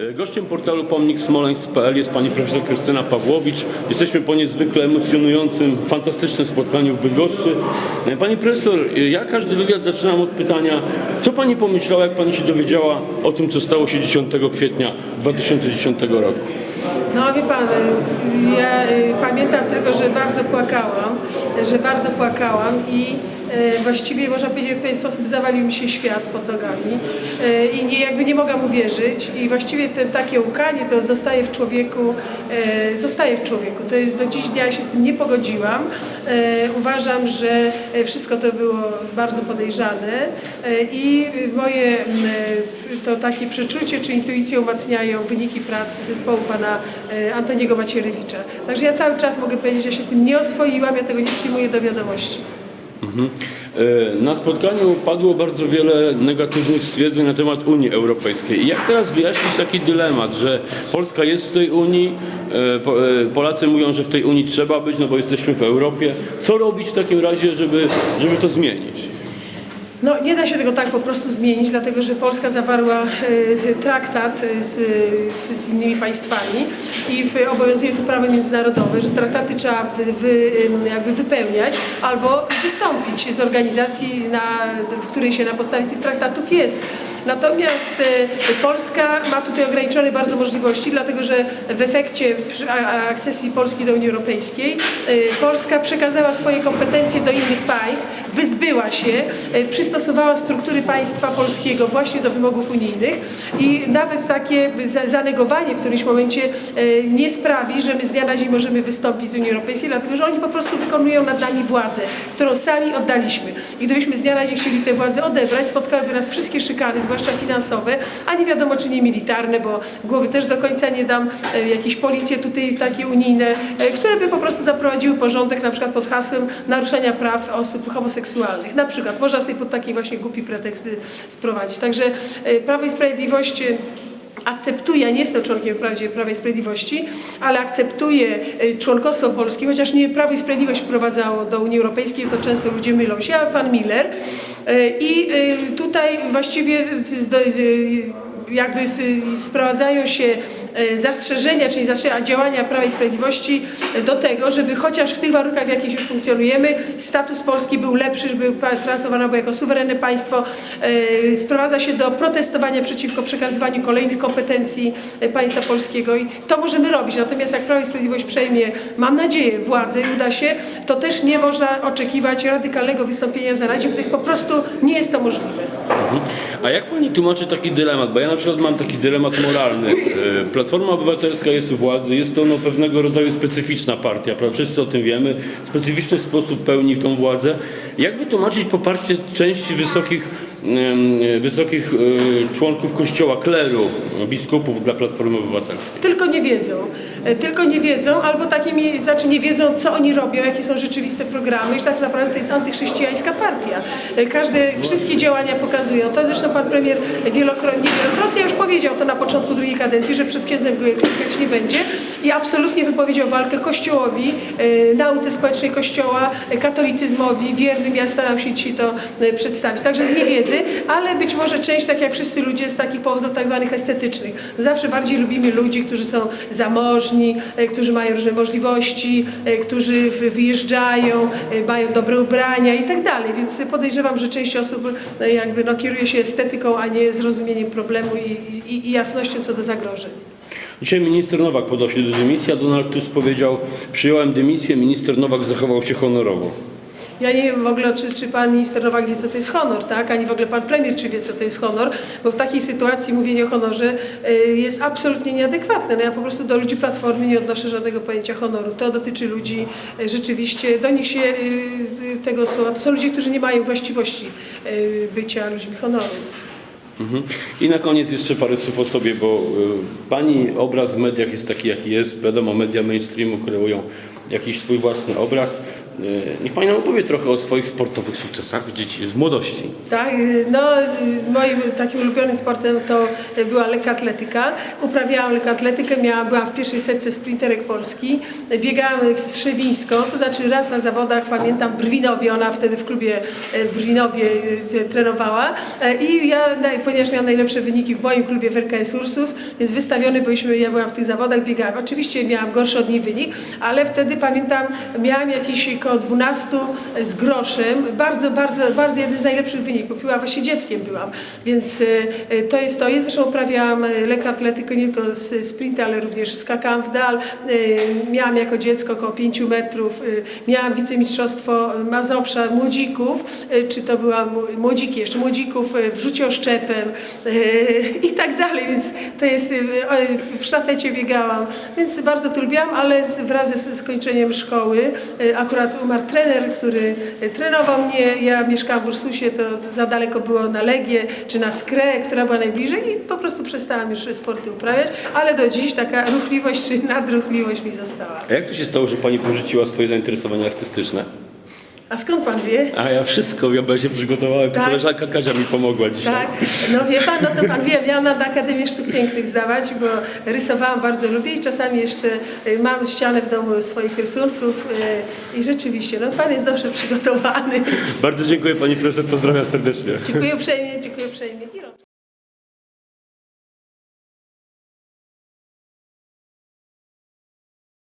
E, Gościem portalu pomnik smoleńsk.pl jest pani profesor Krystyna Pawłowicz. Jesteśmy po niezwykle emocjonującym, fantastycznym spotkaniu w Bydgoszczy. E, Pani profesor, e, ja każdy wywiad zaczynam od pytania, co pani pomyślała, jak pani się dowiedziała o tym, co stało się 10 kwietnia 2010 roku? No wie pan, ja y, pamiętam tylko, że bardzo płakałam, że bardzo płakałam i właściwie można powiedzieć, w pewien sposób zawalił mi się świat pod nogami Y, i nie, jakby nie mogłam uwierzyć i właściwie te, takie łkanie to zostaje w człowieku, y, zostaje w człowieku. To jest do dziś dnia, ja się z tym nie pogodziłam. Uważam, że wszystko to było bardzo podejrzane i moje to takie przeczucie czy intuicje umacniają wyniki pracy zespołu pana e, Antoniego Macierewicza. Także ja cały czas mogę powiedzieć, że się z tym nie oswoiłam, ja tego nie przyjmuję do wiadomości. E, Na spotkaniu padło bardzo wiele negatywnych stwierdzeń na temat Unii Europejskiej. Jak teraz wyjaśnić taki dylemat, że Polska jest w tej Unii, e, e, Polacy mówią, że w tej Unii trzeba być, no bo jesteśmy w Europie. Co robić w takim razie, żeby, żeby to zmienić? No nie da się tego tak po prostu zmienić, dlatego że Polska zawarła e, traktat z, z innymi państwami i w, obowiązuje tu prawo międzynarodowe, że traktaty trzeba wy, wy, jakby wypełniać albo wystąpić z organizacji, na, w której się na podstawie tych traktatów jest. Natomiast e, Polska ma tutaj ograniczone bardzo możliwości, dlatego że w efekcie akcesji Polski do Unii Europejskiej e, Polska przekazała swoje kompetencje do innych państw, wyzbyła się, e, przystosowała struktury państwa polskiego właśnie do wymogów unijnych i nawet takie za- zanegowanie w którymś momencie nie sprawi, że my z dnia na dzień możemy wystąpić z Unii Europejskiej, dlatego że oni po prostu wykonują nad nami władzę, którą sami oddaliśmy. I gdybyśmy z dnia na dzień chcieli tę władzę odebrać, spotkałyby nas wszystkie szykany, zwłaszcza finansowe, a nie wiadomo czy nie militarne, bo głowy też do końca nie dam, e, jakieś policje tutaj takie unijne, e, które by po prostu zaprowadziły porządek na przykład pod hasłem naruszania praw osób homoseksualnych. Na przykład można sobie pod taki właśnie głupi pretekst y, sprowadzić. Także e, Prawo i Sprawiedliwość akceptuje, nie jestem członkiem wprawdzie Prawa i Sprawiedliwości, ale akceptuje członkostwo Polski, chociaż nie Prawo i Sprawiedliwość wprowadzało do Unii Europejskiej, to często ludzie mylą się, a pan Miller. I y, tutaj właściwie jakby sprowadzają się zastrzeżenia, czyli działania Prawa i Sprawiedliwości do tego, żeby chociaż w tych warunkach, w jakich już funkcjonujemy, status Polski był lepszy, żeby traktowana była jako suwerenne państwo. E, Sprowadza się do protestowania przeciwko przekazywaniu kolejnych kompetencji e, państwa polskiego i to możemy robić. Natomiast jak Prawo i Sprawiedliwość przejmie, mam nadzieję, władzę i uda się, to też nie można oczekiwać radykalnego wystąpienia z Naradzie, bo to jest po prostu, nie jest to możliwe. A jak pani tłumaczy taki dylemat? Bo ja na przykład mam taki dylemat moralny. E, Platforma Obywatelska jest u władzy, jest to no, pewnego rodzaju specyficzna partia, prawda? wszyscy o tym wiemy, w specyficzny sposób pełni tą władzę. Jak wytłumaczyć poparcie części wysokich, wysokich e, członków kościoła, kleru, biskupów dla Platformy Obywatelskiej? Tylko nie wiedzą. E, Tylko nie wiedzą, albo takimi, znaczy nie wiedzą, co oni robią, jakie są rzeczywiste programy, że tak naprawdę to jest antychrześcijańska partia. E, Każde, wszystkie działania pokazują. To zresztą pan premier wielokrotnie, wielokrotnie już powiedział to na początku drugiej kadencji, że przed księdzem klękać nie będzie i absolutnie wypowiedział walkę Kościołowi, e, nauce społecznej Kościoła, e, katolicyzmowi, wiernym. Ja staram się dzisiaj to e, przedstawić. Także z niewiedzy, ale być może część, tak jak wszyscy ludzie, z takich powodów tak zwanych estetycznych. Zawsze bardziej lubimy ludzi, którzy są zamożni, e, którzy mają różne możliwości, e, którzy wy- wyjeżdżają, e, mają dobre ubrania i tak dalej. Więc podejrzewam, że część osób jakby no, kieruje się estetyką, a nie zrozumieniem problemu i, i, i jasnością co do zagrożeń. Dzisiaj minister Nowak podał się do dymisji, a Donald Tusk powiedział, przyjąłem dymisję, minister Nowak zachował się honorowo. Ja nie wiem w ogóle, czy, czy pan minister Nowak wie, co to jest honor, tak? Ani w ogóle pan premier, czy wie, co to jest honor, bo w takiej sytuacji mówienie o honorze y, jest absolutnie nieadekwatne. No ja po prostu do ludzi Platformy nie odnoszę żadnego pojęcia honoru. To dotyczy ludzi y, rzeczywiście, do nich się y, tego słowa, to są ludzie, którzy nie mają właściwości bycia ludźmi honoru. Mhm. I na koniec jeszcze parę słów o sobie, bo pani obraz w mediach jest taki, jaki jest. Wiadomo, media mainstreamu kreują jakiś swój własny obraz. Niech Pani nam opowie trochę o swoich sportowych sukcesach dzieci, w młodości. Tak, y, no z- moim takim ulubionym sportem to była lekkoatletyka. Uprawiałam lekkoatletykę, miałam, byłam w pierwszej setce sprinterek Polski. Biegałam strzewińsko, to znaczy raz na zawodach, pamiętam Brwinowie, ona wtedy w klubie w Brwinowie trenowała. E, I ja, ponieważ miałam najlepsze wyniki w moim klubie w RKS Ursus, więc wystawiony byliśmy, ja byłam w tych zawodach, biegałam. Oczywiście miałam gorszy od niej wynik, ale wtedy pamiętam, miałam jakieś koło 12 z groszem, bardzo, bardzo, bardzo jeden z najlepszych wyników. Była właśnie dzieckiem byłam, więc e, e, to jest to. Ja zresztą uprawiałam e, lekkoatletykę, nie tylko z sprinty, ale również skakałam w dal. Miałam jako dziecko około 5 metrów, miałam wicemistrzostwo Mazowsza młodzików, czy to była młodziki, jeszcze młodzików w rzucie oszczepem i tak dalej, więc to jest, w sztafecie biegałam, więc bardzo to lubiłam, ale wraz ze skończeniem szkoły akurat umarł trener, który e, trenował mnie, ja mieszkałam w Ursusie, to za daleko było na Legię czy na Skrę, która była najbliżej i po prostu przestałam już sporty uprawiać, ale do dziś taka ruchliwość czy nadruchliwość mi została. A jak to się stało, że Pani porzuciła swoje zainteresowania artystyczne? A skąd pan wie? A ja wszystko wiem, bo ja się przygotowałem. Tak. Koleżanka Kazia mi pomogła dzisiaj. Tak, no wie pan, no to pan wie, miałam na Akademię Sztuk Pięknych zdawać, bo rysowałam bardzo lubię i czasami jeszcze y, mam ścianę w domu swoich rysunków y, i rzeczywiście, no pan jest dobrze przygotowany. Bardzo dziękuję Pani Profesor, pozdrawiam serdecznie. Dziękuję uprzejmie, dziękuję uprzejmie.